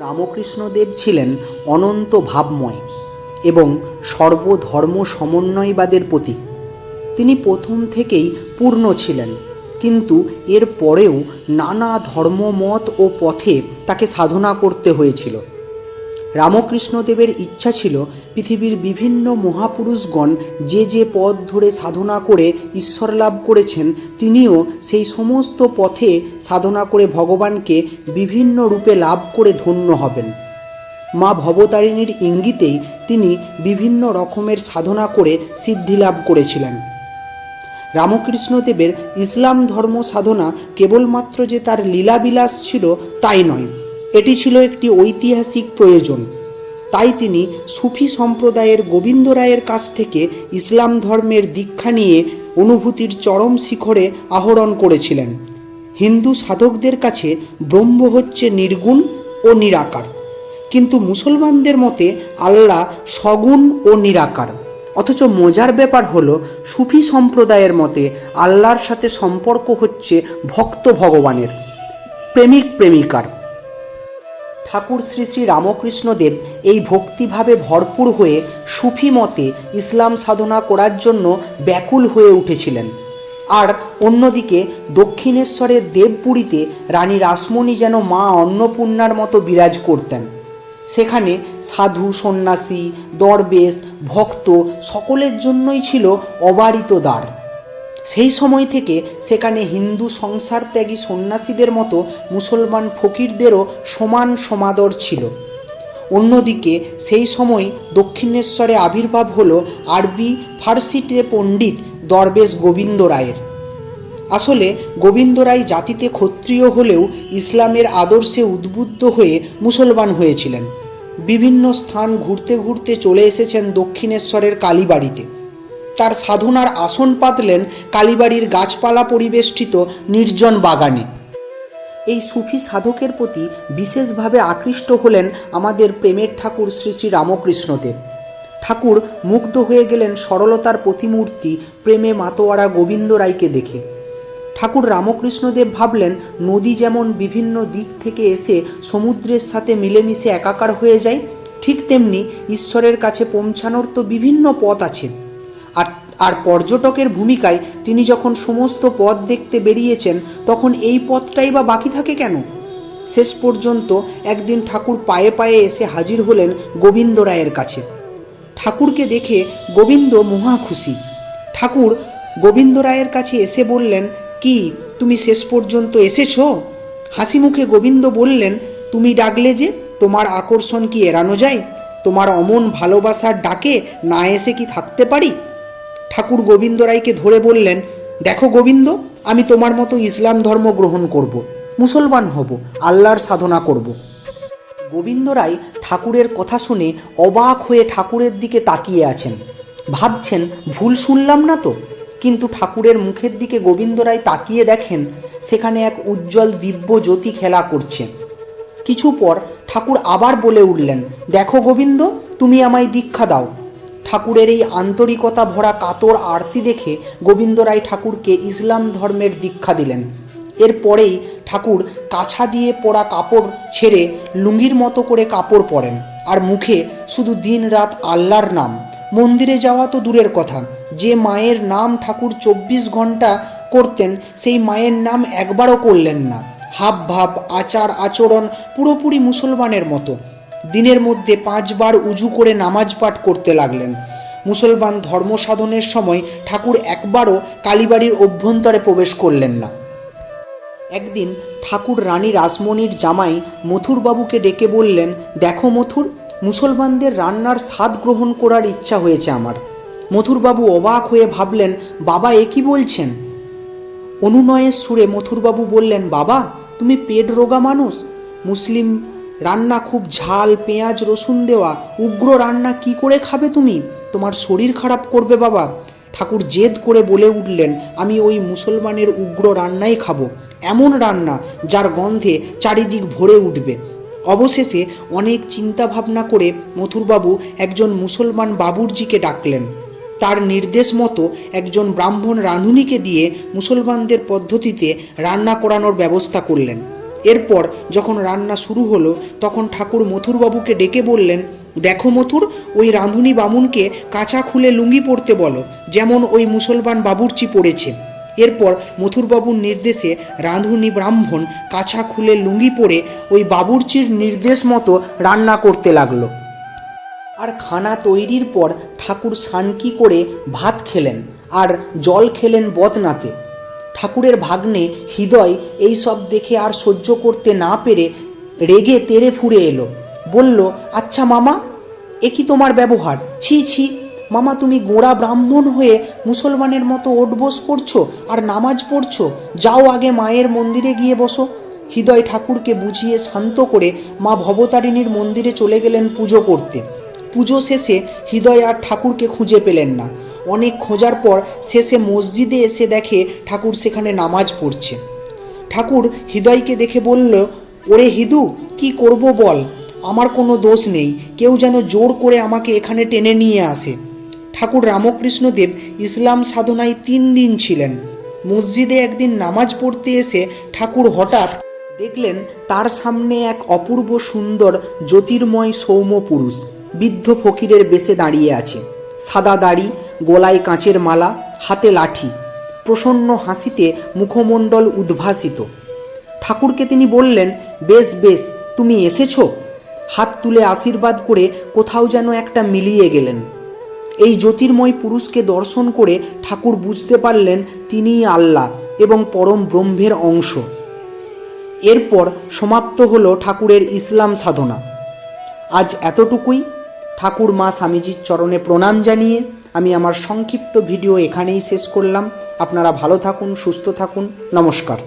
রামকৃষ্ণদেব ছিলেন অনন্ত ভাবময় এবং সর্বধর্ম সমন্বয়বাদের প্রতীক। তিনি প্রথম থেকেই পূর্ণ ছিলেন, কিন্তু এর পরেও নানা ধর্মমত ও পথে তাকে সাধনা করতে হয়েছিল। রামকৃষ্ণদেবের ইচ্ছা ছিল পৃথিবীর বিভিন্ন মহাপুরুষগণ যে যে পথ ধরে সাধনা করে ঈশ্বর লাভ করেছেন, তিনিও সেই সমস্ত পথে সাধনা করে ভগবানকে বিভিন্ন রূপে লাভ করে ধন্য হবেন। মা ভবতারিণীর ইঙ্গিতেই তিনি বিভিন্ন রকমের সাধনা করে সিদ্ধি লাভ করেছিলেন। রামকৃষ্ণদেবের ইসলাম ধর্ম সাধনা কেবলমাত্র যে তার লীলাবিলাস ছিল তাই নয় এটি ছিল একটি ঐতিহাসিক প্রয়োজন। তাই তিনি সুফি সম্প্রদায়ের গোবিন্দ রায়ের কাছ থেকে ইসলাম ধর্মের দীক্ষা নিয়ে অনুভূতির চরম শিখরে আহরণ করেছিলেন। হিন্দু সাধকদের কাছে ব্রহ্ম হচ্ছে নির্গুণ ও নিরাকার। কিন্তু মুসলমানদের মতে আল্লাহ সগুণ ও নিরাকার। অথচ মজার ব্যাপার হলো, সুফি সম্প্রদায়ের মতে আল্লাহর সাথে সম্পর্ক হচ্ছে ভক্ত ভগবানের। প্রেমিক প্রেমিকার। ঠাকুর শ্রী শ্রী রামকৃষ্ণদেব এই ভক্তিভাবে ভরপুর হয়ে সুফি মতে ইসলাম সাধনা করার জন্য ব্যাকুল হয়ে উঠেছিলেন। আর অন্যদিকে দক্ষিণেশ্বরের দেবপুরীতে রানী রাসমণি যেন মা অন্নপূর্ণার মতো বিরাজ করতেন। সেখানে সাধু, সন্ন্যাসী, দরবেশ, ভক্ত সকলের জন্যই ছিল অবারিত দ্বার। সেই সময় থেকে সেখানে হিন্দু সংসার ত্যাগী সন্ন্যাসীদের মতো মুসলমান ফকিরদেরও সমান সমাদর ছিল। অন্যদিকে সেই সময় দক্ষিণেশ্বরে আবির্ভাব হলো আরবি ফার্সিতে পণ্ডিত দরবেশ গোবিন্দ রায়ের। আসলে গোবিন্দ রায় জাতিতে ক্ষত্রিয় হলেও ইসলামের আদর্শে উদ্বুদ্ধ হয়ে মুসলমান হয়েছিলেন। বিভিন্ন স্থান ঘুরতে ঘুরতে চলে এসেছেন দক্ষিণেশ্বরের কালীবাড়িতে। তার সাধনার আসন পাতলেন কালীবাড়ির গাছপালা পরিবেষ্টিত নির্জন বাগানে। এই সুফি সাধকের প্রতি বিশেষভাবে আকৃষ্ট হলেন আমাদের প্রেমের ঠাকুর শ্রী শ্রী রামকৃষ্ণদেব। ঠাকুর মুগ্ধ হয়ে গেলেন সরলতার প্রতিমূর্তি প্রেমে মাতোয়ারা গোবিন্দ রায়কে দেখে। ঠাকুর রামকৃষ্ণদেব ভাবলেন, নদী যেমন বিভিন্ন দিক থেকে এসে সমুদ্রের সাথে মিলেমিশে একাকার হয়ে যায়, ঠিক তেমনি ঈশ্বরের কাছে পৌঁছানোর তো বিভিন্ন পথ আছে। আর আর পর্যটকের ভূমিকায় তিনি যখন সমস্ত পথ দেখতে বেরিয়েছেন, তখন এই পথটাই বা বাকি থাকে কেন? শেষ পর্যন্ত একদিন ঠাকুর পায়ে পায়ে এসে হাজির হলেন গোবিন্দ রায়ের কাছে। ঠাকুরকে দেখে গোবিন্দ মহা খুশি। ঠাকুর গোবিন্দ রায়ের কাছে এসে বললেন, কি, তুমি শেষ পর্যন্ত এসেছ? হাসি মুখে গোবিন্দ বললেন, তুমি ডাকলে যে, তোমার আকর্ষণ কি এড়ানো যায়? তোমার অমন ভালোবাসার ডাকে না এসে কি থাকতে পারি? ঠাকুর গোবিন্দ রায়কে ধরে বললেন, দেখো গোবিন্দ, আমি তোমার মতো ইসলাম ধর্ম গ্রহণ করব। মুসলমান হব, আল্লাহর সাধনা করব। গোবিন্দ রায় ঠাকুরের কথা শুনে অবাক হয়ে ঠাকুরের দিকে তাকিয়ে আছেন ভাবছেন, ভুল শুনলাম না তো কিন্তু ঠাকুরের মুখের দিকে গোবিন্দ রায় তাকিয়ে দেখেন, সেখানে এক উজ্জ্বল দিব্য জ্যোতি খেলা করছে কিছু পর ঠাকুর আবার বলে উঠলেন, দেখো গোবিন্দ, তুমি আমায় দীক্ষা দাও ঠাকুরের এই আন্তরিকতা ভরা কাতর আরতি দেখে গোবিন্দ রায় ঠাকুরকে ইসলাম ধর্মের দীক্ষা দিলেন। এরপরেই ঠাকুর কাছা দিয়ে পরা কাপড় ছেড়ে লুঙ্গির মতো করে কাপড় পরেন আর মুখে শুধু দিন রাত আল্লাহর নাম। মন্দিরে যাওয়া তো দূরের কথা। যে মায়ের নাম ঠাকুর চব্বিশ ঘণ্টা করতেন, সেই মায়ের নাম একবারও করলেন না। হাব ভাব আচার, আচরণ পুরোপুরি মুসলমানের মতো। দিনের মধ্যে পাঁচবার উজু করে নামাজ পাঠ করতে লাগলেন। মুসলমান ধর্ম সাধনের সময় ঠাকুর একবারও কালীবাড়ির অভ্যন্তরে প্রবেশ করলেন না। একদিন ঠাকুর রানী রাসমণির জামাই মথুরবাবুকে ডেকে বললেন, দেখো মথুর, মুসলমানদের রান্নার স্বাদ গ্রহণ করার ইচ্ছা হয়েছে আমার। মথুরবাবু অবাক হয়ে ভাবলেন, বাবা, এ কি বলছেন? অনুনয়ের সুরে মথুরবাবু বললেন, বাবা, তুমি পেট রোগা মানুষ। মুসলিম রান্না খুব ঝাল, পেঁয়াজ, রসুন দেওয়া। উগ্র রান্না কি করে খাবে তুমি? তোমার শরীর খারাপ করবে বাবা। ঠাকুর জেদ করে বলে উঠলেন, আমি ওই মুসলমানের উগ্র রান্নাই খাব। এমন রান্না যার গন্ধে চারিদিক ভরে উঠবে। অবশেষে অনেক চিন্তা ভাবনা করে মথুরবাবু একজন মুসলমান বাবুরজিকে ডাকলেন। তার নির্দেশ মতো একজন ব্রাহ্মণ রাঁধুনিকে দিয়ে মুসলমানদের পদ্ধতিতে রান্না করানোর ব্যবস্থা করলেন। এরপর যখন রান্না শুরু হলো, তখন ঠাকুর মথুরবাবুকে ডেকে বললেন, দেখো মথুর, ওই রাঁধুনি বামুনকে কাঁচা খুলে লুঙ্গি পরতে বলো, যেমন ওই মুসলমান বাবুর্চি পড়েছে। এরপর মথুরবাবুর নির্দেশে রাঁধুনি ব্রাহ্মণ কাঁচা খুলে লুঙ্গি পরে ওই বাবুর্চির নির্দেশ মতো রান্না করতে লাগল। আর খানা তৈরির পর ঠাকুর সানকি করে ভাত খেলেন, আর জল খেলেন বদনাতে। ঠাকুরের ভাগ্নে হৃদয় এই সব দেখে আর সহ্য করতে না পেরে রেগে তেড়ে ফুঁড়ে এলো। বলল আচ্ছা মামা, এ কি তোমার ব্যবহার? ছি ছি, মামা তুমি গোড়া ব্রাহ্মণ হয়ে মুসলমানের মতো ওঠবোস করছ আর নামাজ পড়ছো? যাও আগে মায়ের মন্দিরে গিয়ে বসো। হৃদয় ঠাকুরকে বুঝিয়ে শান্ত করে মা ভবতারিণীর মন্দিরে চলে গেলেন পুজো করতে। পুজো শেষে হৃদয় আর ঠাকুরকে খুঁজে পেলেন না। অনেক খোঁজার পর শেষে মসজিদে এসে দেখে ঠাকুর সেখানে নামাজ পড়ছে। ঠাকুর হৃদয়কে দেখে বলল, ওরে হিদু, কি করব বল? আমার কোনো দোষ নেই। কেউ যেন জোর করে আমাকে এখানে টেনে নিয়ে আসে। ঠাকুর রামকৃষ্ণদেব ইসলাম সাধনায় তিন দিন ছিলেন। মসজিদে একদিন নামাজ পড়তে এসে ঠাকুর হঠাৎ দেখলেন, তার সামনে এক অপূর্ব সুন্দর জ্যোতির্ময় সৌম্য পুরুষ বৃদ্ধ ফকিরের বেশে দাঁড়িয়ে আছে। সাদা দাড়ি গলায় কাঁচের মালা, হাতে লাঠি, প্রসন্ন হাসিতে মুখমণ্ডল উদ্ভাসিত। ঠাকুরকে তিনি বললেন, বেশ বেশ, তুমি এসেছ? হাত তুলে আশীর্বাদ করে কোথাও যেন একটা মিলিয়ে গেলেন। এই জ্যোতির্ময় পুরুষকে দর্শন করে ঠাকুর বুঝতে পারলেন, তিনিই আল্লাহ এবং পরম ব্রহ্মের অংশ। এরপর সমাপ্ত হলো ঠাকুরের ইসলাম সাধনা। আজ এতটুকুই। ঠাকুর মা স্বামীজির চরণে প্রণাম জানিয়ে আমি আমার সংক্ষিপ্ত ভিডিও এখানেই শেষ করলাম। আপনারা ভালো থাকুন, সুস্থ থাকুন। নমস্কার।